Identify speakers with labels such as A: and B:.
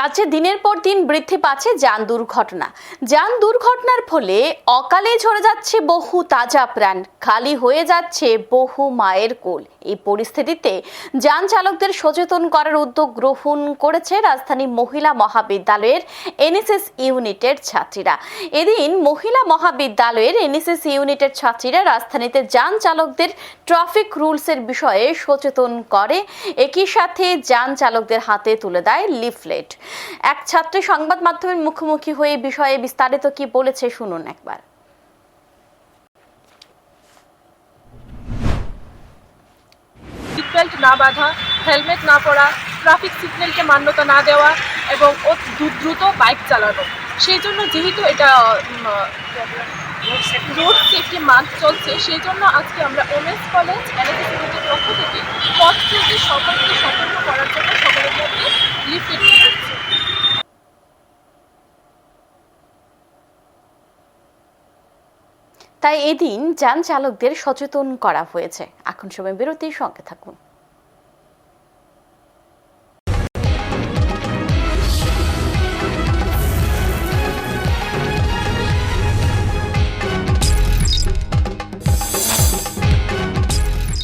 A: রাজ্যে দিনের পর দিন বৃদ্ধি পাচ্ছে যান দুর্ঘটনা। যান দুর্ঘটনার ফলে অকালে ঝরে যাচ্ছে বহু তাজা প্রাণ, খালি হয়ে যাচ্ছে বহু মায়ের কোল। এই পরিস্থিতিতে যান চালকদের সচেতন করার উদ্যোগ গ্রহণ করেছে রাজধানী মহিলা মহাবিদ্যালয়ের এনএসএস ইউনিটের ছাত্রীরা। এদিন মহিলা মহাবিদ্যালয়ের এনএসএস ইউনিটের ছাত্রীরা রাজধানীতে যান চালকদের ট্রাফিক রুলসের বিষয়ে সচেতন করে। একই সাথে যান চালকদের হাতে তুলে দেয় লিফলেট। এক ছাত্রী সংবাদ মাধ্যমের মুখোমুখি হয়ে বিষয়ে বিস্তারিত কি বলেছে শুনুন একবার।
B: সিট বেল্ট না বাঁধা হেলমেট না পরা ট্রাফিক সিগন্যালকে মান্যতা না দেওয়া এবং দ্রুত বাইক চালানো। সেই জন্য যেহেতু এটা রোড সেফটি মান্থ চলছে, সেই জন্য আজকে আমরা ওমেন্স কলেজ পক্ষ থেকে পথ চলতে সকলকে সতর্ক করার জন্য
A: তাই এদিন যান চালকদের সচেতন করা হয়েছে। এখন সময় বিরতির সঙ্গে থাকুন।